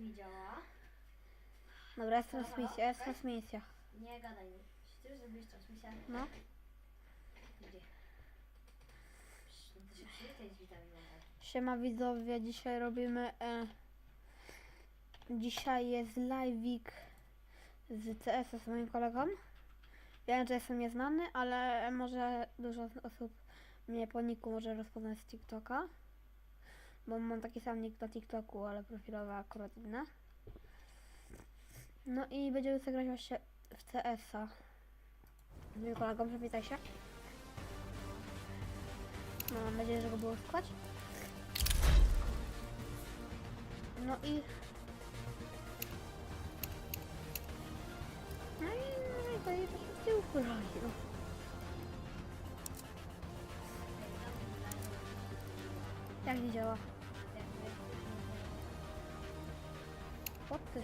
mi działa. Dobra, jest transmisja, jest transmisja. Nie gadaj mi. Czy ty już zrobiłeś transmisję? No. Gdzie? Się przywitaj z witaminą E. Siema widzowie, dzisiaj robimy... E, dzisiaj jest live'ik z CS z moim kolegą. Wiem, że jestem nieznany, ale może dużo osób mnie po niku może rozpoznać z TikToka. Bo mam taki sam nick na TikToku, ale profilowa akurat inna. No i będziemy sobie grać właśnie w CS-a. Z moim kolegą, przywitaj się. No, mam nadzieję, że go było słychać. No i... No i, no i to tyłu chodzi, no. Jak nie działa? O ty.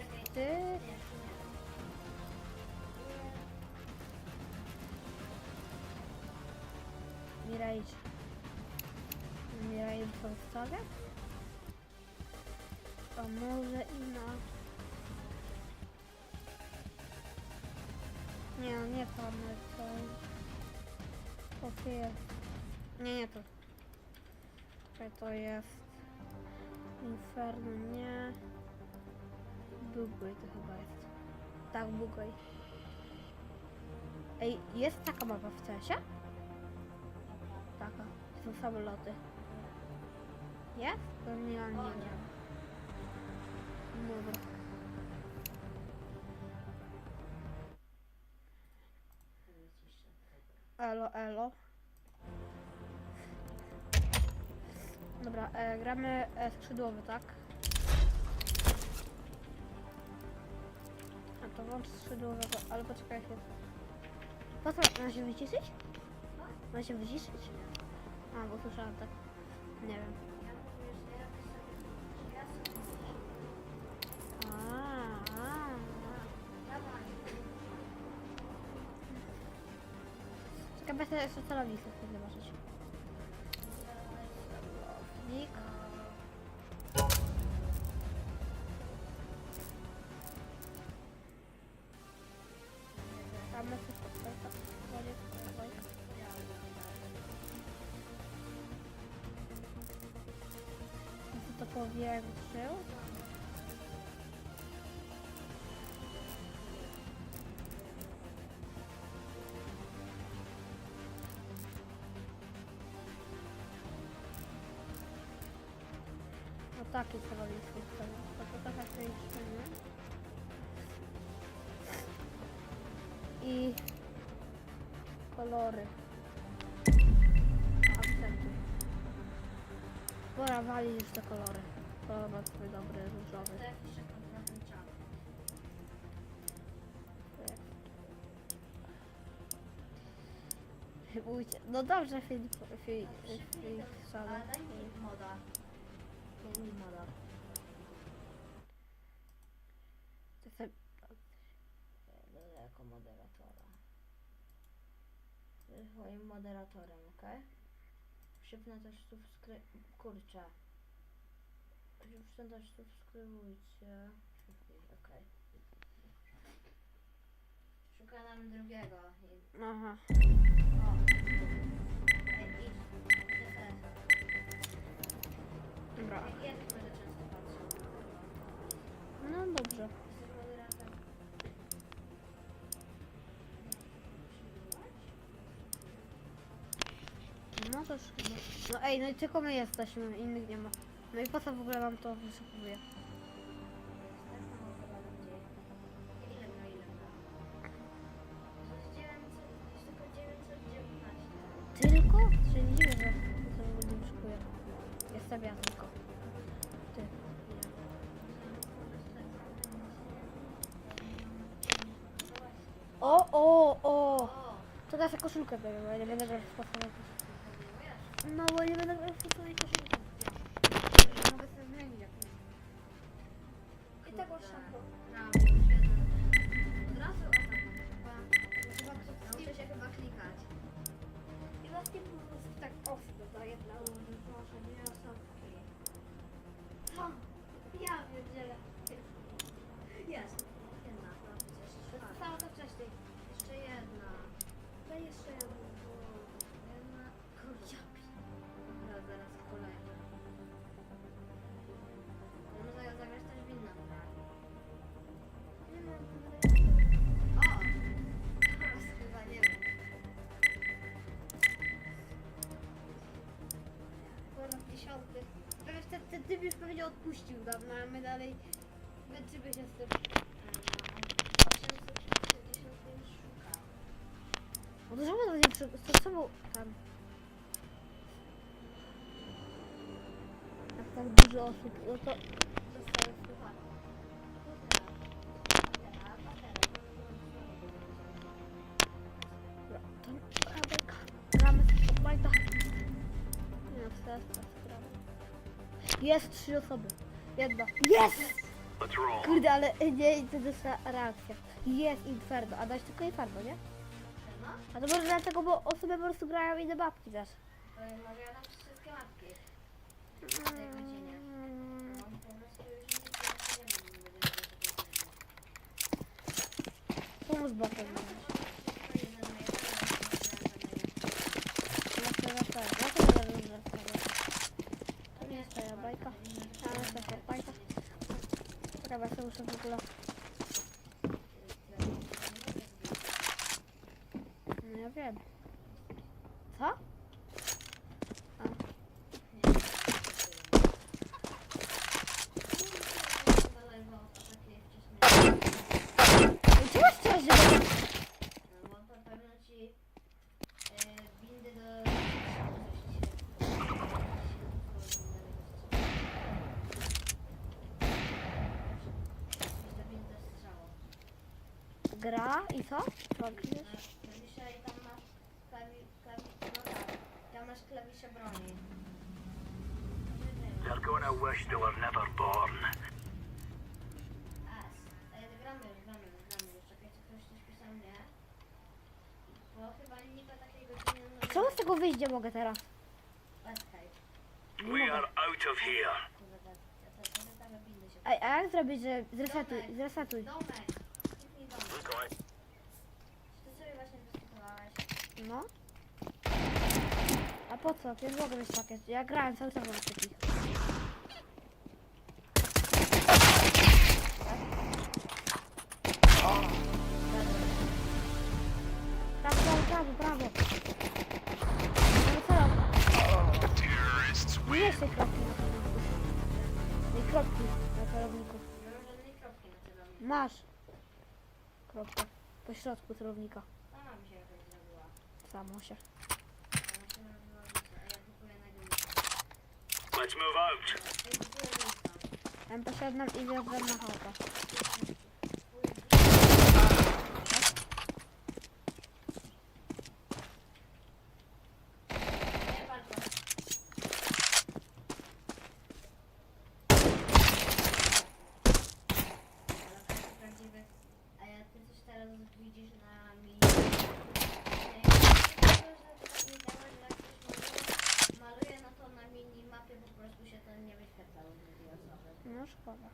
Mirage. Mirage wstawia? A może inaczej. Nie, no nie to, ale to... To. Nie, nie to. To jest... Inferno, nie. Bugway to chyba jest. Tak, Bugway. Ej, jest taka mapa w CS-ie? Taka. Są samoloty. Jest? To nie, nie, nie. nie. Dobra. Elo, elo. Dobra, e, gramy e, skrzydłowy, tak? To włącz skrzydłowego, ale poczekaj chwilę. Po co? Ma się wyciszyć? Ma się wyciszyć? A, bo słyszałam tak. Nie wiem. Czekaj, będę jeszcze celownik chcę zobaczyć. Powiększył. No taki celownik chcę. To to trochę zwiększymy. I kolory. Pora walić już te kolory. Kolor twój dobry, różowy. To jakiś rekord na ten czas. Ujcie. No dobrze, Filip. Filip. Filip. Ale daj mi moda. Daj mi moda. To sobie- Będę jako moderatora. Jesteś moim moderatorem, okej? Przypnę też subskry... Kurczę. Przypnę subskrybujcie. Okej. Szukam nam drugiego. I... Aha. O! Ej, idź. Dobra. Ja często patrzył. No dobrze. Możesz chyba. No ej, no i tylko my jesteśmy, innych nie ma. No i po co w ogóle wam to wysypuję? Ile ma, ile ma? To jest 900, to jest tylko 919. Tylko? Się nie dziwię, że to nie wyszukuję. Jestem ja tylko. Ty. O, o, o! To koszulkę biorę, bo ja nie będę grać w. No bo nie będę sposobie koszulkę. Mogę sobie zmienić jak I tego szampo. Od razu o tak. Nauczę się chyba klikać. I właśnie po tak ostro daję dla Proszę, nie odpuścił dawno, a my dalej męczymy się z tym. 865 szuka. No to czemu to przy... To czemu tam? Jak tak dużo osób, no to... Jest trzy osoby. Jedna. Jest! Kurde, ale nie, to jest reakcja. Jest Inferno, a dać tylko Inferno, nie? A to może dlatego, bo osoby po prostu grają inne babki też. to może ja dam wszystkie mapki. Pomóż na pewno. Ja to będę dobrze To nie jest twoja bajka. Ja chcę Fortnite'a. Czekaj, bo ja sobie muszę w ogóle... No ja wiem. Co? A. I czemu chciałeś, żeby... No bo to pewno ci e, windy do Gra i co? Co widzisz? Klawisze i tam masz klawi, klawi, no tak, tam masz klawisze broni. They're gonna wish they were never born. As. E, gramy już, gramy już, gramy już. Czekajcie, ktoś coś pisał, nie? Bo chyba nikt takiego nie Czemu z tego wyjść nie mogę teraz? We are out of here. Kurde. Ej, a jak zrobić, że zresetuj, zresetuj? Domek! Kliknij domek. Czy ty sobie właśnie wyskipowałeś? No. A po co? Nie mogę mieć pakiet. Ja grałem cały czas na takich. Prawo, prawo, prawo, prawo. No co? Nie jest tej kropki na celowniku. Tej kropki na celowniku. Nie mam żadnej kropki na celowniku. Masz. Kropkę. Po środku celownika. Mi się. Samo się. Let's move out. Ja kupuję Lisa. Ja poszedłem i wiozłem na chałupę. Nie walczę. Ale to jest prawdziwy. A ja ty coś teraz widzisz na mini. Nie, ja to, że to tak nie działa, że jak ktoś maluje, maluje, no to na minimapie po prostu się to nie wyświetla u drugiej osoby. No szkoda.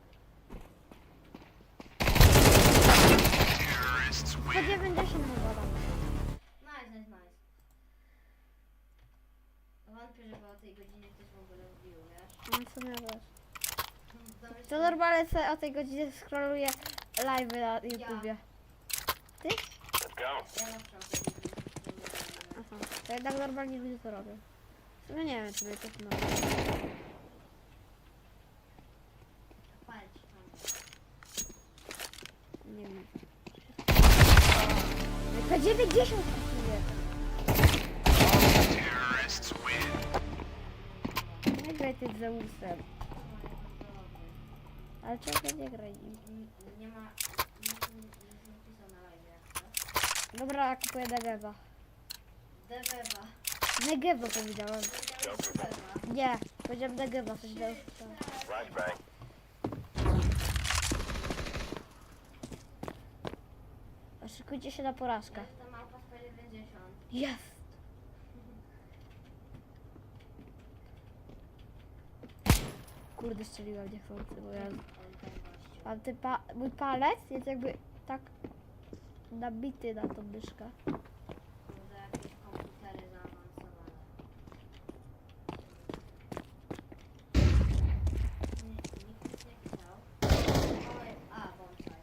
Po 90 mu dodam. Nice, nice, nice. Wątpię, żeby o tej godzinie ktoś w ogóle wbił, wiesz? No co miał wiesz. Domyśl- To normalnie sobie o tej godzinie scrolluję live na YouTubie. Let's go. Ja zawsze o tej godzinie scrolluję. Aha. To jednak normalnie ludzie to robią. No nie wiem, czy mnie to znowu. Palć tam. Nie wiem. Jaka 90 Zeusem. Ale czego nie graj nim? Nie- ma... Nic nie nic nie pisał na live, jak to. Dobra, kupuję Negewa. Debeba. Negewa powiedziałem. Nie, powiedziałem Negewa, coś do Flashbang. Szykujcie się na porażkę. Jest to małpa z 90. Jest! Kurde, strzeliłem niechcący, bo ja... Ten. Mam ty pa... Mój palec jest jakby tak nabity na tą myszkę. Kurde, jakieś komputery zaawansowane. Nie- Nikt nic nie pisał. Oj, a, bonsai.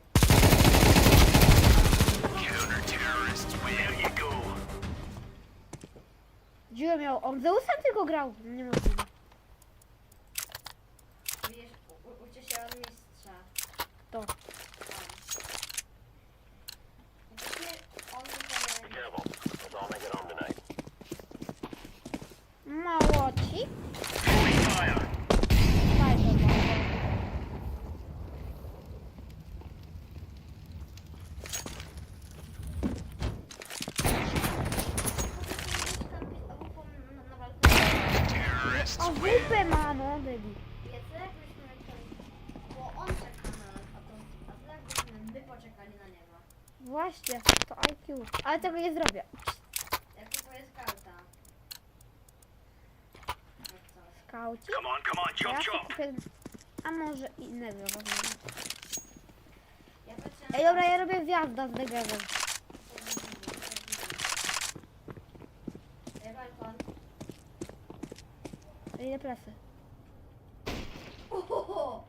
There you go. Dziura miał... On Zeusem tylko grał! Niemożliwe. Wiesz, To. Wiecie, on Be tutaj careful. Let's all make it home tonight. Mało ci? Fire! Fajnie, mało. O, WP ma, no, debil. Wiecie, jakbyśmy chcieli, bo on czeka na nas, a to, a to jakbyśmy my poczekali na niego. Właśnie, to IQ. Ale tego nie zrobię. Jak to jest karta. Skauci. Come on, come on, Ja chop sobie chop! kupię... A może innego wezmę. Ja patrzę na Ej, dobra, ja robię wjazda z degerem. Ej, balkon. Ile presy? Ohoho!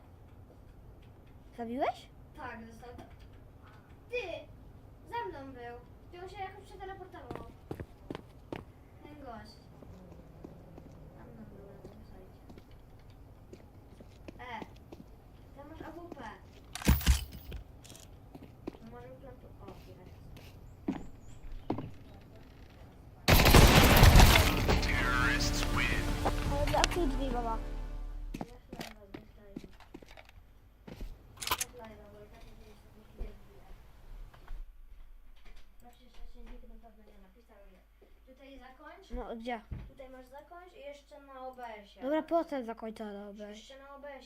Zabiłeś? Tak, został. Ty! Mną był. Ty on się jakoś przeteleportował. Ten gość. No, gdzie? tutaj masz zakończ i jeszcze na OBS-ie. Dobra, potem zakończę, dobra. Jeszcze na OBS-ie